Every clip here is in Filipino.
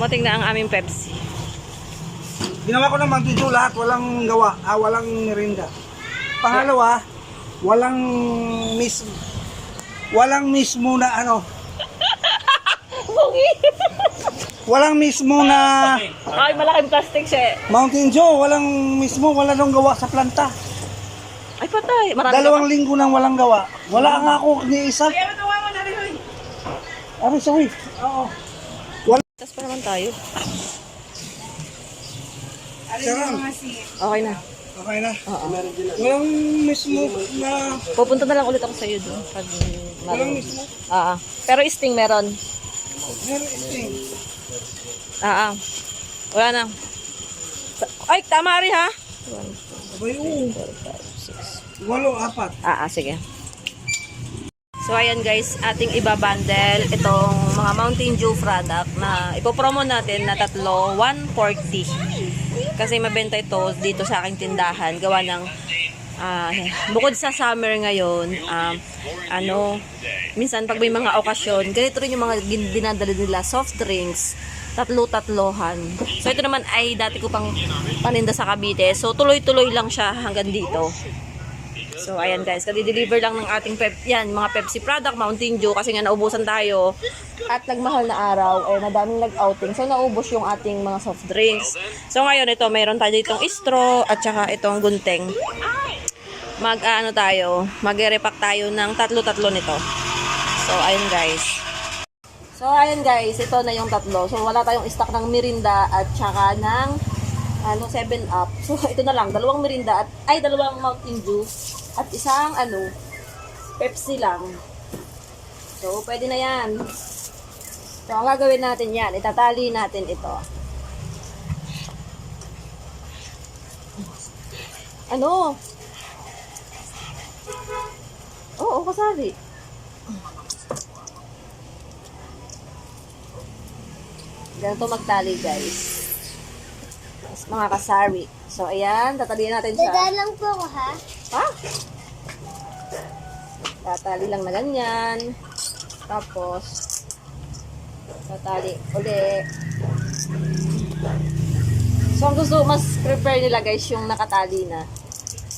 Dumating na ang aming Pepsi. Ginawa ko naman dito lahat, walang gawa, ah, walang merinda. Pangalawa, walang miss, walang mismo na ano, walang mismo na Ay, malaking plastic siya. eh. Mountain Dew, walang mismo, wala nang gawa sa planta. Ay, patay. Marami Dalawang linggo nang walang gawa. Wala nga ako ni isa. Ari, sorry. Oo. Naman tayo. Sarang. Okay na. Okay na. Oo. Walang mismo na, Pupunta na lang ulit ako sa iyo doon. Pag walang mismo. Ah. Pero sting meron. Meron isting. Ah. Wala na. Ay, tama rin ha. Abay, oo. Walo, apat. Ah, ah, sige. So, ayan guys, ating ibabundle itong mga Mountain Dew product na ipopromo natin na tatlo, 140. Kasi mabenta ito dito sa aking tindahan. Gawa ng, ah, bukod sa summer ngayon, um, ano, minsan pag may mga okasyon, ganito rin yung mga dinadala nila, soft drinks, tatlo-tatlohan. So, ito naman ay dati ko pang paninda sa Cavite. So, tuloy-tuloy lang siya hanggang dito. So, ayan guys, kadi-deliver lang ng ating pep, yan, mga Pepsi product, Mountain Dew, kasi nga naubusan tayo. At nagmahal na araw, eh, madaming nag-outing. So, naubos yung ating mga soft drinks. So, ngayon ito, mayroon tayo itong straw at saka itong gunting. Mag, ano tayo, mag-repack tayo ng tatlo-tatlo nito. So, ayun guys. So, ayun guys, ito na yung tatlo. So, wala tayong stock ng Mirinda at saka ng ano, 7 up. So, ito na lang, dalawang Mirinda at, ay, dalawang Mountain Dew at isang, ano, Pepsi lang. So, pwede na yan. So, ang gagawin natin yan, itatali natin ito. Ano? Oo, kasali. Ganito magtali, guys. Mga kasari. So, ayan, tatalian natin siya. Dadaan lang po ako, ha? Ha? Tatali lang na ganyan. Tapos, tatali uli. So, ang gusto, mas prepare nila guys yung nakatali na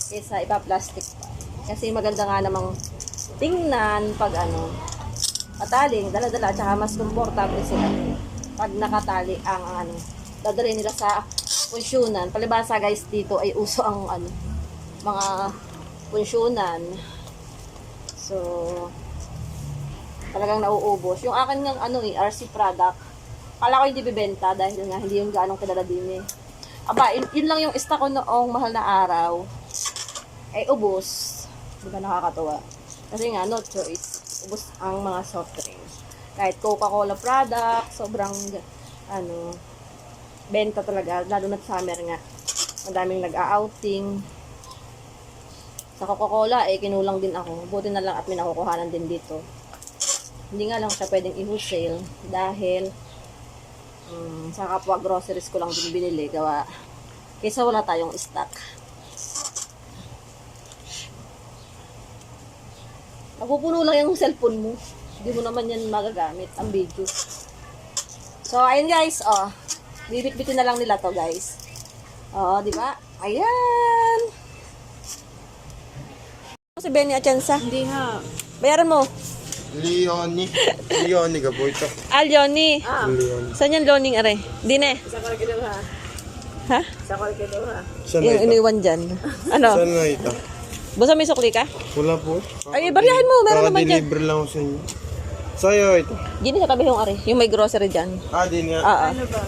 kaysa ipa-plastic pa. Kasi maganda nga namang tingnan pag ano, kataling, dala-dala, tsaka mas komportable sila pag nakatali ang ano, dadalhin nila sa punsyonan. Palibasa guys, dito ay uso ang ano, mga punsyonan. So, talagang nauubos. Yung akin ng ano eh, RC product, kala ko hindi bibenta dahil nga hindi yung ganong kadala din eh. Aba, yun, yun lang yung stock ko noong mahal na araw. Ay, ubos. Di ba nakakatuwa? Kasi nga, no choice. Ubos ang mga soft drinks. Kahit Coca-Cola product, sobrang, ano, benta talaga. Lalo na summer nga. Madaming nag-outing. Sa Coca-Cola, eh, kinulang din ako. Buti na lang at may nakukuhanan din dito. Hindi nga lang siya pwedeng i-wholesale dahil um, sa kapwa groceries ko lang din binili. Gawa, kaysa wala tayong stock. Napupuno lang yung cellphone mo. Hindi mo naman yan magagamit, ang video. So, ayun guys, oh. Bibit-bitin na lang nila to, guys. Oo, di ba? Ayan. Si Benny Atienza. Hindi ha. Bayaran mo. Leonie. Leonie ka po ito. Ah, Leonie. Leonie. Saan yan, Leonie, are? Dine. Sa kalkilo ha. Ha? Sa kalkilo ha. Saan na Yung iniwan dyan. Ano? Saan na ito? Basta may sukli ka? Wala po. Ay, bariyahin mo. Meron naman dyan. deliver lang ako sa inyo. Sa'yo ito. Dine sa tabi yung are. Yung may grocery dyan. Ah, di nga. Oo. Ano ba?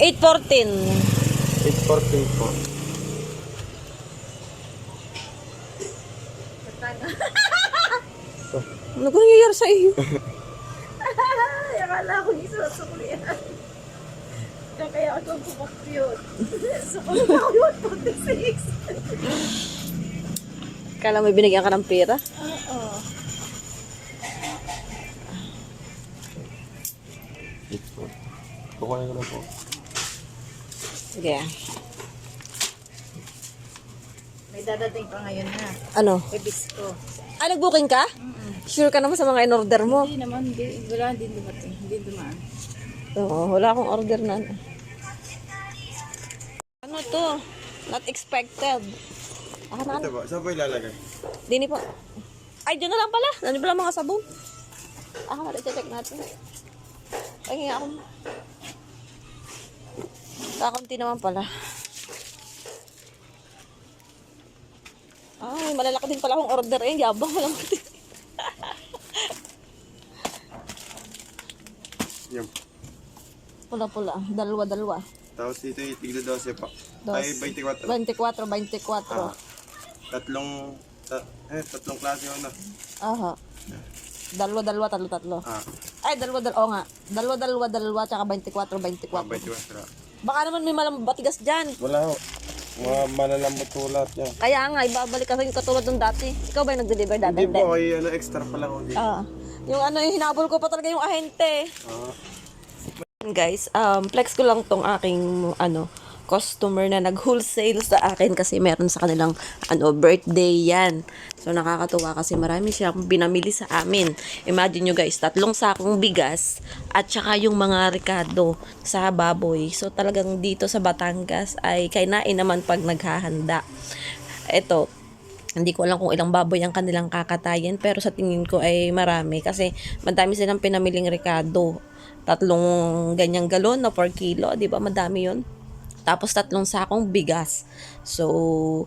814. 814 po. Ano ko nangyayari sa iyo? Akala ko isusukli yan. Kaya ako pumakti yun. Sukli ako yun, 46. Kala may binigyan ka ng pera? Oo. 814. Kukunin ko na po. Sige. May dadating pa ngayon ha. Ano? Ibis ko. Ah, nag-booking ka? Sure ka naman sa mga in-order mo. Hindi naman, hindi, wala din dumating. Hindi dumaan. Oo, wala akong order na. ano. To? Not expected. Ah, na, Ito ba? Saan ba ilalagay? Dini po. Ay, dyan na lang pala. Nandiyan pala mga sabon. Ako na, check natin. Ay, nga ako. Kakunti naman pala. Ay, malalaki din pala akong order eh. Yabang mo lang. Yan. Pula-pula. Dalawa-dalawa. Tapos dito yung tigda 12 pa. Ay, 24. 24, 24. Ah, tatlong, ta, eh, tatlong klase yun na. Aha. Dalawa-dalawa, tatlo-tatlo. Ah, Ay, dalawa-dalawa. Oo nga. Dalawa-dalawa, dalawa, tsaka 24, 24. ah 24. Baka naman may malang batigas dyan. Wala ho. Mga malalambot po lahat yan. Kaya nga, ibabalik kasi yung katulad ng dati. Ikaw ba yung nag-deliver dati? Hindi po, ay ano, extra pa lang dito. Ah. yung ano, yung hinabol ko pa talaga yung ahente. Ah, Guys, um, flex ko lang tong aking, ano, customer na nag-wholesale sa akin kasi meron sa kanilang ano birthday yan. So nakakatuwa kasi marami siyang binamili sa amin. Imagine nyo guys, tatlong sakong bigas at saka yung mga ricado sa baboy. So talagang dito sa Batangas ay kainain naman pag naghahanda. Ito, hindi ko alam kung ilang baboy ang kanilang kakatayin pero sa tingin ko ay marami kasi madami silang pinamiling ricado. Tatlong ganyang galon na 4 kilo, di ba? Madami yon Tapos tatlong sakong bigas. So,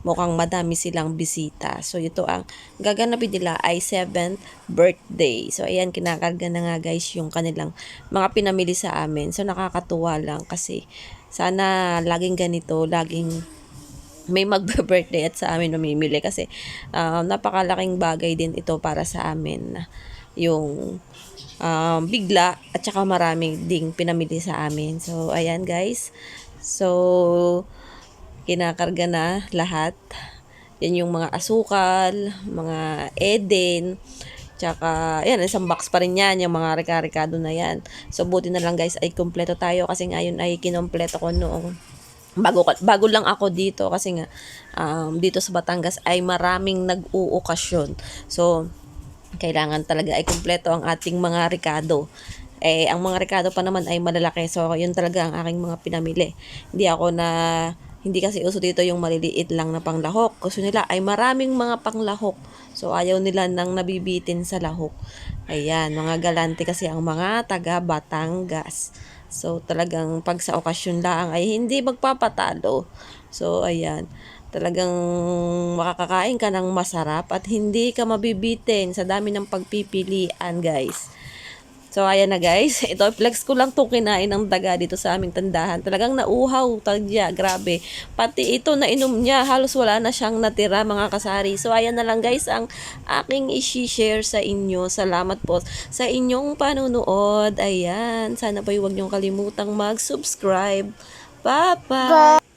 mukhang madami silang bisita. So, ito ang gaganapin nila ay 7th birthday. So, ayan, kinakarga na nga guys yung kanilang mga pinamili sa amin. So, nakakatuwa lang kasi sana laging ganito, laging may magbe-birthday at sa amin mamimili kasi um, napakalaking bagay din ito para sa amin yung um, bigla at saka maraming ding pinamili sa amin so ayan guys so kinakarga na lahat yan yung mga asukal mga eden Tsaka, yan, isang box pa rin yan, yung mga reka-rekado na yan. So, buti na lang guys, ay kumpleto tayo kasi ngayon ay kinompleto ko noong bago bago lang ako dito kasi nga um, dito sa Batangas ay maraming nag-uokasyon. So kailangan talaga ay kumpleto ang ating mga rekado. Eh ang mga rekado pa naman ay malalaki. So yun talaga ang aking mga pinamili. Hindi ako na hindi kasi uso dito yung maliliit lang na panglahok. Gusto nila ay maraming mga panglahok. So ayaw nila nang nabibitin sa lahok. Ayan, mga galante kasi ang mga taga Batangas. So talagang pag sa okasyon lang ay hindi magpapatalo. So ayan, talagang makakakain ka ng masarap at hindi ka mabibitin sa dami ng pagpipilian guys. So, ayan na guys. Ito, flex ko lang itong kinain ng daga dito sa aming tandahan. Talagang nauhaw, tagya, grabe. Pati ito na inom niya, halos wala na siyang natira mga kasari. So, ayan na lang guys ang aking isi-share sa inyo. Salamat po sa inyong panunood. Ayan, sana po huwag niyong kalimutang mag-subscribe. Bye-bye!